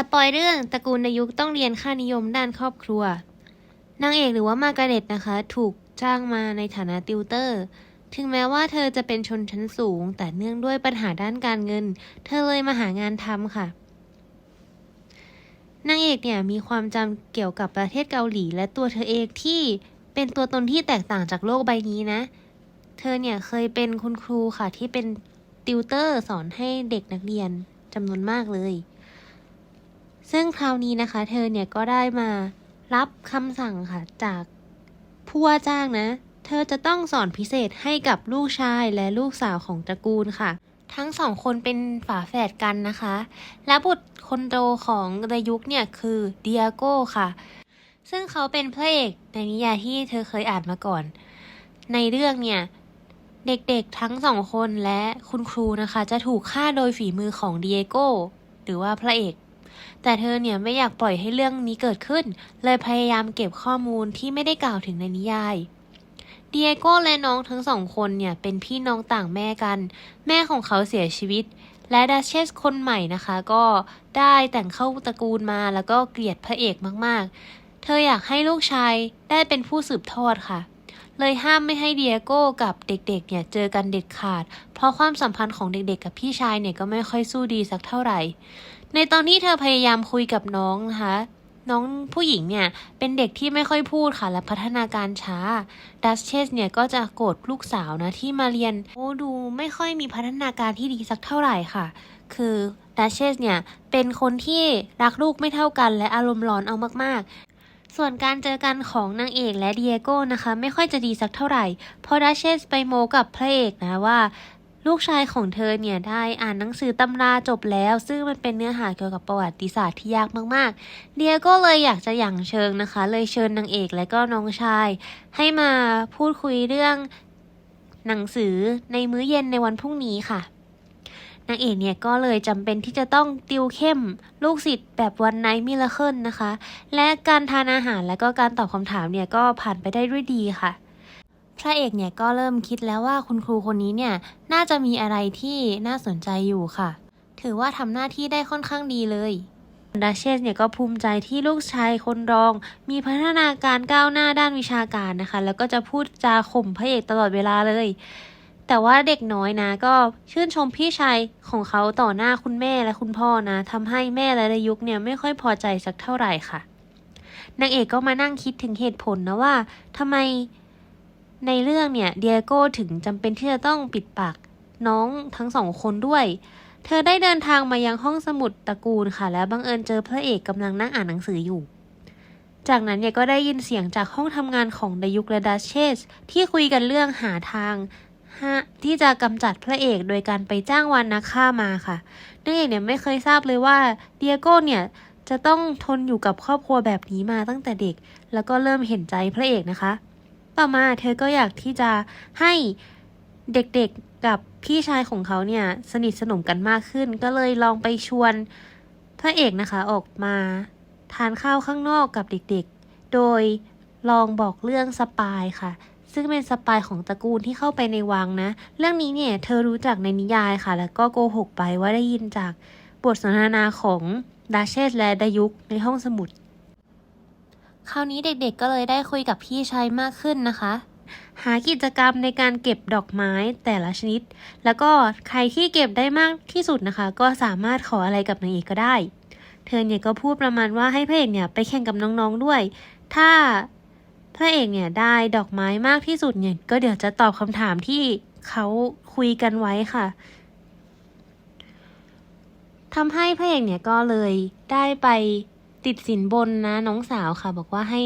สปอยเรื่องตระกูลในยุคต้องเรียนค่านิยมด้านครอบครัว นางเอกหรือว่ามาการเร็ตนะคะ ถูกจ้างมาในฐานะติวเตอร์ ถึงแม้ว่าเธอจะเป็นชนชั้นสูง แต่เนื่องด้วยปัญหาด้านการเงิน เธอเลยมาหางานทำค่ะ นางเอกเนี่ยมีความจำเกี่ยวกับประเทศเกาหลี และตัวเธอเองที่เป็นตัวตนที่แตกต่างจากโลกใบนี้นะ เธอเนี่ยเคยเป็นคุณครูค่ะที่เป็นติวเตอร์สอนให้เด็กนักเรียนจำนวนมากเลย ซึ่งคราวนี้นะคะ เธอเนี่ยก็ได้มารับคำสั่งค่ะจากผู้ว่าจ้างนะ เธอจะต้องสอนพิเศษให้กับลูกชายและลูกสาวของตระกูลค่ะ ทั้งสองคนเป็นฝาแฝดกันนะคะ และบุตรคนโตของดยุกเนี่ยคือเดียโก้ค่ะ ซึ่งเขาเป็นพระเอกในนิยายที่เธอเคยอ่านมาก่อน ในเรื่องเนี่ยเด็กๆทั้งสองคนและคุณครูนะคะ จะถูกฆ่าโดยฝีมือของเดียโก้หรือว่าพระเอก แต่เธอเนี่ยไม่อยากปล่อยให้เรื่องนี้เกิดขึ้น เลยพยายามเก็บข้อมูลที่ไม่ได้กล่าวถึงในนิยายเดียโก้และน้องทั้งสองคนเนี่ยเป็นพี่น้องต่างแม่กัน แม่ของเขาเสียชีวิต และดัชเชสคนใหม่นะคะ ก็ได้แต่งเข้าตระกูลมาแล้วก็เกลียดพระเอกมากๆ เธออยากให้ลูกชายได้เป็นผู้สืบทอดค่ะ เลยห้ามไม่ให้เดียโก้กับเด็กๆเนี่ยเจอกันเด็ดขาด เพราะความสัมพันธ์ของเด็กๆ กับพี่ชายเนี่ยก็ไม่ค่อยสู้ดีสักเท่าไหร่ ในตอนที่เธอพยายามคุยกับน้องนะคะน้องผู้หญิงเนี่ยเป็นเด็กที่ไม่ค่อยพูดค่ะ และพัฒนาการช้าดัชเชสเนี่ยก็จะโกรธลูกสาวนะที่มาเรียนโอ้ดูไม่ค่อยมีพัฒนาการที่ดีสักเท่าไหร่ค่ะ คือดัชเชสเนี่ยเป็นคนที่รักลูกไม่เท่ากันและอารมณ์ร้อนเอามาก ส่วนการเจอกันของนางเอกและเดียโก้นะคะ ไม่ค่อยจะดีสักเท่าไหร่ เพราะดัชเชสไปโมกับพระเอกนะว่าลูกชายของเธอเนี่ยได้อ่านหนังสือตำราจบแล้ว ซึ่งมันเป็นเนื้อหาเกี่ยวกับประวัติศาสตร์ที่ยากมากๆ เดียโก้เลยอยากจะหยั่งเชิงนะคะ เลยเชิญนางเอกและก็น้องชาย ให้มาพูดคุยเรื่องหนังสือในมื้อเย็นในวันพรุ่งนี้ค่ะ นางเอกเนี่ยก็เลยจำเป็นที่จะต้องติวเข้มลูกศิษย์แบบวันไนมิลเคิลนะคะ และการทานอาหารและก็การตอบคำถามเนี่ยก็ผ่านไปได้ด้วยดีค่ะพระเอกเนี่ยก็เริ่มคิดแล้วว่าคุณครูคนนี้เนี่ยน่าจะมีอะไรที่น่าสนใจอยู่ค่ะ ถือว่าทำหน้าที่ได้ค่อนข้างดีเลยดัชเชสเนี่ยก็ภูมิใจที่ลูกชายคนรอง มีพัฒนาการก้าวหน้าด้านวิชาการนะคะ แล้วก็จะพูดจาข่มพระเอกตลอดเวลาเลย แต่ว่าเด็กน้อยนะก็ชื่นชมพี่ชายของเขาต่อหน้าคุณแม่และคุณพ่อนะทำให้แม่และดายุกเนี่ยไม่ค่อยพอใจสักเท่าไหร่ค่ะ นางเอกก็มานั่งคิดถึงเหตุผลนะว่าทำไมในเรื่องเนี่ยเดียโก้ถึงจำเป็นที่จะต้องปิดปากน้องทั้งสองคนด้วย เธอได้เดินทางมายังห้องสมุดตระกูลค่ะ และบังเอิญเจอพระเอกกำลังนั่งอ่านหนังสืออยู่ จากนั้นเนี่ยก็ได้ยินเสียงจากห้องทำงานของดายุกและดัชเชสที่คุยกันเรื่องหาทาง ที่จะกำจัดพระเอกโดยการไปจ้างวานนักฆ่ามาค่ะนางเอกเนี่ยไม่เคยทราบเลยว่าเดียโก้เนี่ยจะต้องทนอยู่กับครอบครัวแบบนี้มาตั้งแต่เด็ก แล้วก็เริ่มเห็นใจพระเอกนะคะ ต่อมาเธอก็อยากที่จะให้เด็กๆกับพี่ชายของเขาเนี่ยสนิทสนมกันมากขึ้น ก็เลยลองไปชวนพระเอกนะคะออกมาทานข้าวข้างนอกกับเด็กๆ โดยลองบอกเรื่องสปายค่ะ ซึ่งเป็นสปายของตระกูลที่เข้าไปในวังนะ เรื่องนี้เนี่ยเธอรู้จักในนิยายค่ะ แล้วก็โกหกไปว่าได้ยินจากบทสนทนาของดาเชสและดายุกในห้องสมุด คราวนี้เด็กๆก็เลยได้คุยกับพี่ชายมากขึ้นนะคะ หากิจกรรมในการเก็บดอกไม้แต่ละชนิด แล้วก็ใครที่เก็บได้มากที่สุดนะคะ ก็สามารถขออะไรกับนางเอกก็ได้ เธอเนี่ยก็พูดประมาณว่าให้พระเอกเนี่ยไปแข่งกับน้องๆด้วย ถ้า พระเอกเนี่ยได้ดอกไม้มากที่สุดเนี่ย ก็เดี๋ยวจะตอบคำถามที่เขาคุยกันไว้ค่ะทำให้พระเอกเนี่ยก็เลยได้ไปติดสินบนนะน้องสาวค่ะ บอกว่าให้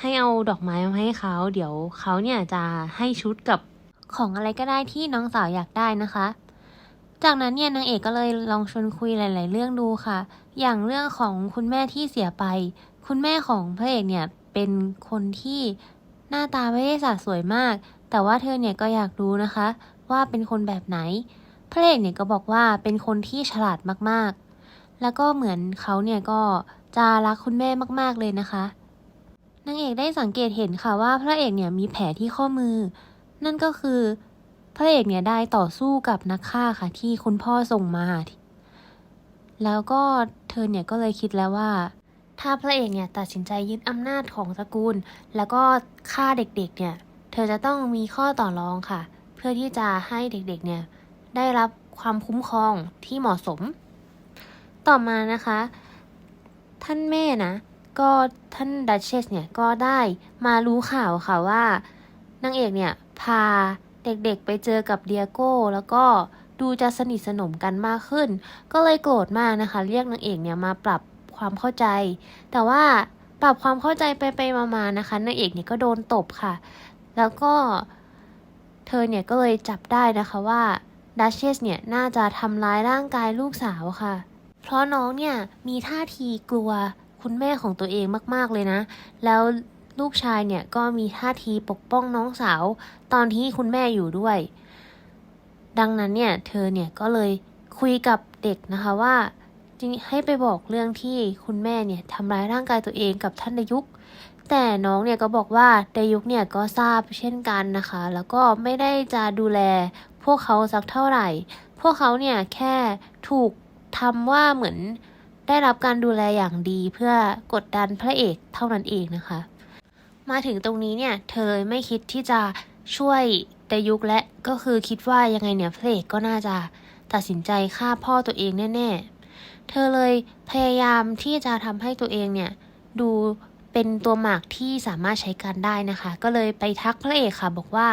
ให้เอาดอกไม้มาให้เขา เดี๋ยวเขาเนี่ยจะให้ชุดกับของอะไรก็ได้ที่น้องสาวอยากได้นะคะ จากนั้นเนี่ยนางเอกก็เลยลองชวนคุยหลาย ๆ เรื่องดูค่ะ อย่างเรื่องของคุณแม่ที่เสียไป คุณแม่ของพระเอกเนี่ย เป็นคนที่หน้าตาไม่ได้สะสวยมาก แต่ว่าเธอเนี่ยก็อยากรู้นะคะ ว่าเป็นคนแบบไหน พระเอกเนี่ยก็บอกว่าเป็นคนที่ฉลาดมากๆ แล้วก็เหมือนเขาเนี่ยก็จะรักคุณแม่มากๆเลยนะคะ นางเอกได้สังเกตเห็นค่ะว่าพระเอกเนี่ยมีแผลที่ข้อมือ นั่นก็คือพระเอกเนี่ยได้ต่อสู้กับนักฆ่าค่ะที่คุณพ่อส่งมา แล้วก็เธอเนี่ยก็เลยคิดแล้วว่า ถ้าพระเอกเนี่ยตัดสินใจยึดอำนาจของตระกูล แล้วก็ฆ่าเด็กๆเนี่ย เธอจะต้องมีข้อต่อรองค่ะ เพื่อที่จะให้เด็กๆเนี่ยได้รับความคุ้มครองที่เหมาะสม ต่อมานะคะ ท่านแม่นะ ก็ท่านดัชเชสเนี่ยก็ได้มารู้ข่าวค่ะว่านางเอกเนี่ยพาเด็กๆไปเจอกับเดียโก้แล้วก็ดูจะสนิทสนมกันมากขึ้น ก็เลยโกรธมากนะคะ เรียกนางเอกเนี่ยมาปรับ ความเข้าใจ แต่ว่าปรับความเข้าใจไปไปๆมาๆนะคะนางเอกเนี่ยก็โดนตบค่ะ แล้วก็เธอเนี่ยก็เลยจับได้นะคะว่าดัชเชสเนี่ยน่าจะทำร้ายร่างกายลูกสาวค่ะ เพราะน้องเนี่ยมีท่าทีกลัวคุณแม่ของตัวเองมากๆเลยนะ แล้วลูกชายเนี่ยก็มีท่าทีปกป้องน้องสาว ตอนที่คุณแม่อยู่ด้วย ดังนั้นเนี่ยเธอเนี่ยก็เลยคุยกับเด็กนะคะว่า ให้ไปบอกเรื่องที่คุณแม่เนี่ยทำร้ายร่างกายตัวเองกับท่านดยุก แต่น้องเนี่ยก็บอกว่าดยุกเนี่ยก็ทราบเช่นกันนะคะ แล้วก็ไม่ได้จะดูแลพวกเขาสักเท่าไหร่ พวกเขาเนี่ยแค่ถูกทำว่าเหมือนได้รับการดูแลอย่างดีเพื่อกดดันพระเอกเท่านั้นเองนะคะ มาถึงตรงนี้เนี่ยเธอไม่คิดที่จะช่วยดยุกและก็คือคิดว่ายังไงเนี่ยพระเอกก็น่าจะตัดสินใจฆ่าพ่อตัวเองแน่ๆ เธอเลยพยายามที่จะทำให้ตัวเองเนี่ยดูเป็นตัวหมากที่สามารถใช้การได้นะคะ ก็เลยไปทักพระเอกค่ะ บอกว่า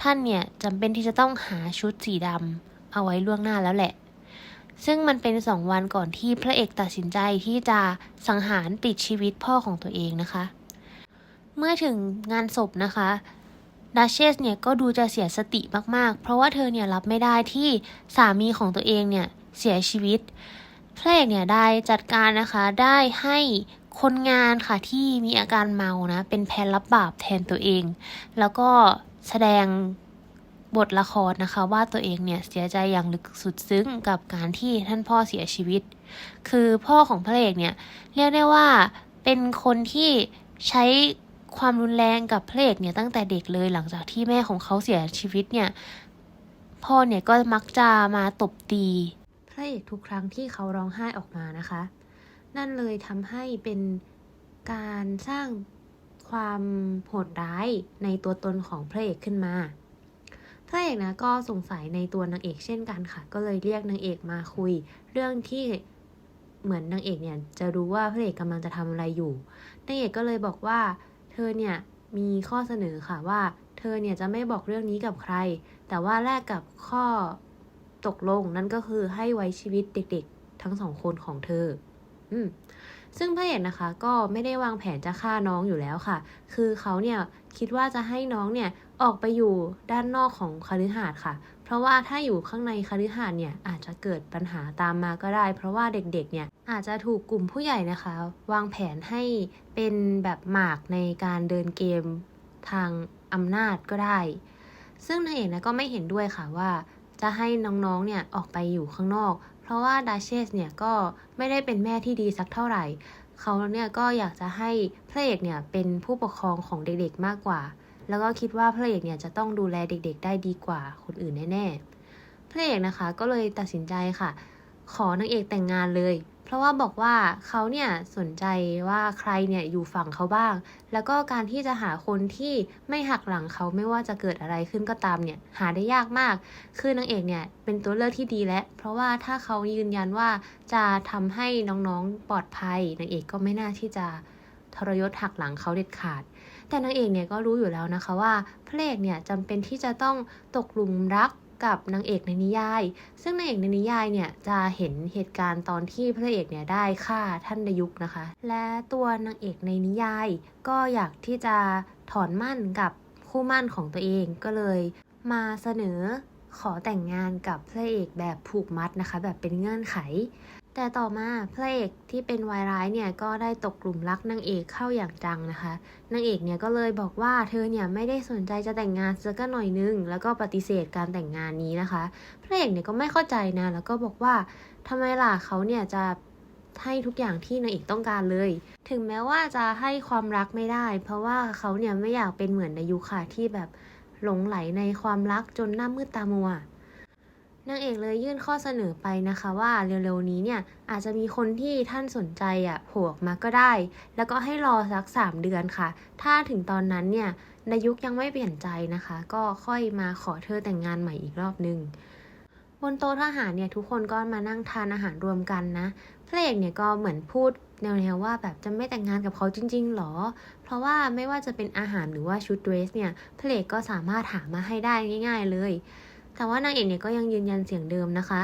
ท่านเนี่ยจำเป็นที่จะต้องหาชุดสีดำเอาไว้ล่วงหน้าแล้วแหละ ซึ่งมันเป็นสองวันก่อนที่พระเอกตัดสินใจที่จะสังหารปิดชีวิตพ่อของตัวเองนะคะ เมื่อถึงงานศพนะคะดัชเชสเนี่ยก็ดูจะเสียสติมากๆ เพราะว่าเธอเนี่ยรับไม่ได้ที่สามีของตัวเองเนี่ยเสียชีวิต พระเอกเนี่ยได้จัดการนะคะได้ให้คนงานค่ะที่มีอาการเมานะเป็นแพนรับบาปแทนตัวเอง แล้วก็แสดงบทละครนะคะ ว่าตัวเองเนี่ยเสียใจอย่างลึกสุดซึ้งกับการที่ท่านพ่อเสียชีวิต คือพ่อของพระเอกเนี่ยเรียกได้ว่าเป็นคนที่ใช้ความรุนแรงกับพระเอกเนี่ยตั้งแต่เด็กเลยหลังจากที่แม่ของเขาเสียชีวิตเนี่ยพ่อเนี่ยก็มักจะมาตบตี ระเอกทุกครั้งที่เขาร้องไห้ออกมานะคะ นั่นเลยทำให้เป็นการสร้างความโหดร้ายในตัวตนของพระเอกขึ้นมา พระเอกนะก็สงสัยในตัวนางเอกเช่นกันค่ะ ก็เลยเรียกนางเอกมาคุย เรื่องที่เหมือนนางเอกเนี่ยจะรู้ว่าพระเอกกำลังจะทำอะไรอยู่ นางเอกก็เลยบอกว่า เธอเนี่ยมีข้อเสนอค่ะว่า เธอเนี่ยจะไม่บอกเรื่องนี้กับใคร แต่ว่าแลกกับข้อ ตกลงนั่นก็คือให้ไว้ชีวิตเด็กๆ ทั้งสองคนของเธอ อืมซึ่งพระเอกนะคะก็ไม่ได้วางแผนจะฆ่าน้องอยู่แล้วค่ะ คือเขาเนี่ยคิดว่าจะให้น้องเนี่ยออกไปอยู่ด้านนอกของคฤหาสน์ค่ะ เพราะว่าถ้าอยู่ข้างในคฤหาสน์เนี่ยอาจจะเกิดปัญหาตามมาก็ได้ เพราะว่าเด็กๆเนี่ยอาจจะถูกกลุ่มผู้ใหญ่นะคะ วางแผนให้เป็นแบบหมากในการเดินเกมทางอำนาจก็ได้ ซึ่งนางเอกนะก็ไม่เห็นด้วยค่ะว่า จะให้น้องๆเนี่ยออกไปอยู่ข้างนอก เพราะว่าดัชเชสเนี่ยก็ไม่ได้เป็นแม่ที่ดีสักเท่าไหร่ เขาเนี่ยก็อยากจะให้พระเอกเนี่ยเป็นผู้ปกครองของเด็กๆมากกว่า แล้วก็คิดว่าพระเอกเนี่ยจะต้องดูแลเด็กๆ ได้ดีกว่าคนอื่นแน่ๆพระเอกนะคะก็เลยตัดสินใจค่ะ ขอนางเอกแต่งงานเลย เพราะว่าบอกว่าเขาเนี่ยสนใจว่าใครเนี่ยอยู่ฝั่งเขาบ้าง แล้วก็การที่จะหาคนที่ไม่หักหลังเขาไม่ว่าจะเกิดอะไรขึ้นก็ตามเนี่ยหาได้ยากมาก คือนางเอกเนี่ยเป็นตัวเลือกที่ดีแล้วเพราะว่าถ้าเขายืนยันว่าจะทำให้น้องๆปลอดภัยนางเอกก็ไม่น่าที่จะทรยศหักหลังเขาเด็ดขาด แต่นางเอกเนี่ยก็รู้อยู่แล้วนะคะว่าพระเอกเนี่ยจำเป็นที่จะต้องตกหลุมรัก กับนางเอกในนิยาย ซึ่งนางเอกในนิยายเนี่ยจะเห็นเหตุการณ์ตอนที่พระเอกเนี่ยได้ฆ่าท่านดยุกนะคะ และตัวนางเอกในนิยาย ก็อยากที่จะถอนมั่นกับคู่มั่นของตัวเองก็เลยมาเสนอขอแต่งงานกับพระเอกแบบผูกมัดนะคะ แบบเป็นเงื่อนไข แต่ต่อมาพระเอกที่เป็นวายร้ายเนี่ยก็ได้ตกกลุ่มรักนางเอกเข้าอย่างจังนะคะนางเอกเนี่ยก็เลยบอกว่าเธอเนี่ยไม่ได้สนใจจะแต่งงานสักหน่อยนึง แล้วก็ปฏิเสธการแต่งงานนี้นะคะ พระเอกเนี่ยก็ไม่เข้าใจนะแล้วก็บอกว่าทำไมล่ะเขาเนี่ยจะให้ทุกอย่างที่นางเอกต้องการเลย ถึงแม้ว่าจะให้ความรักไม่ได้ เพราะว่าเขาเนี่ยไม่อยากเป็นเหมือนในยุคค่ะที่แบบหลงไหลในความรักจนหน้ามืดตามัว นางเอกเลยยื่นข้อเสนอไปนะคะว่าเร็วๆนี้เนี่ยอาจจะมีคนที่ท่านสนใจอะโผล่ออกมาก็ได้ แล้วก็ให้รอสัก 3 เดือนค่ะ ถ้าถึงตอนนั้นเนี่ยนายยุคยังไม่เปลี่ยนใจนะคะ ก็ค่อยมาขอเธอแต่งงานใหม่อีกรอบนึง บนโต๊ะทหารเนี่ยทุกคนก็มานั่งทานอาหารรวมกันนะพระเอกเนี่ยก็เหมือนพูดแนวๆว่าแบบจะไม่แต่งงานกับเขาจริง ๆหรอ เพราะว่าไม่ว่าจะเป็นอาหารหรือว่าชุดเดรสเนี่ยพระเอกก็สามารถหามาให้ได้ง่าย ๆเลย แต่ว่านางเอกเนี่ยก็ยังยืนยันเสียงเดิมนะคะ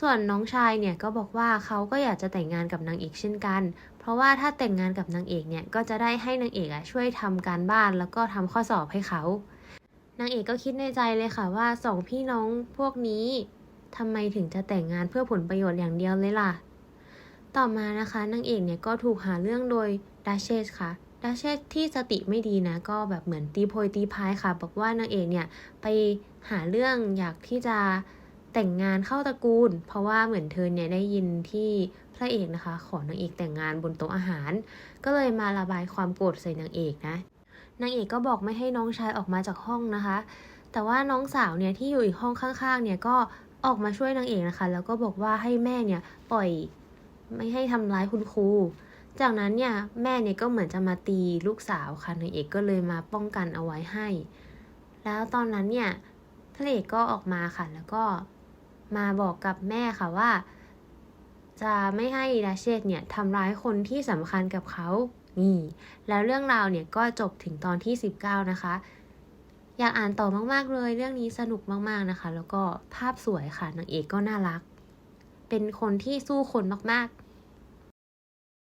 ส่วนน้องชายเนี่ยก็บอกว่าเขาก็อยากจะแต่งงานกับนางเอกเช่นกัน เพราะว่าถ้าแต่งงานกับนางเอกเนี่ยก็จะได้ให้นางเอกอะช่วยทำการบ้านแล้วก็ทำข้อสอบให้เขา นางเอกก็คิดในใจเลยค่ะว่าสองพี่น้องพวกนี้ทำไมถึงจะแต่งงานเพื่อผลประโยชน์อย่างเดียวเลยล่ะ ต่อมานะคะนางเอกเนี่ยก็ถูกหาเรื่องโดยดัชเชสค่ะ ดัชเชสที่สติไม่ดีนะ ก็แบบเหมือนตีโพยตีพายค่ะ บอกว่านางเอกเนี่ย ไปหาเรื่องอยากที่จะแต่งงานเข้าตระกูล เพราะว่าเหมือนเธอเนี่ยได้ยินที่พระเอกนะคะ ขอนางเอกแต่งงานบนโต๊ะอาหาร ก็เลยมาระบายความโกรธใส่นางเอกนะนางเอกก็บอกไม่ให้น้องชายออกมาจากห้องนะคะ แต่ว่าน้องสาวเนี่ยที่อยู่อีกห้องข้างๆ เนี่ยก็ออกมาช่วยนางเอกนะคะ แล้วก็บอกว่าให้แม่เนี่ยปล่อยไม่ให้ทำร้ายคุณครู จากนั้นเนี่ยแม่เนี่ยก็เหมือนจะมาตีลูกสาวค่ะนางเอกก็เลยมาป้องกันเอาไว้ให้ แล้วตอนนั้นเนี่ยพระเอกก็ออกมาค่ะ แล้วก็มาบอกกับแม่ค่ะว่า จะไม่ให้ดาเชตเนี่ยทำร้ายคนที่สำคัญกับเขานี่ แล้วเรื่องราวเนี่ยก็จบถึงตอนที่ 19 นะคะ อยากอ่านต่อมากๆเลย เรื่องนี้สนุกมากๆนะคะ แล้วก็ภาพสวยค่ะนางเอกก็น่ารัก เป็นคนที่สู้คนมากๆ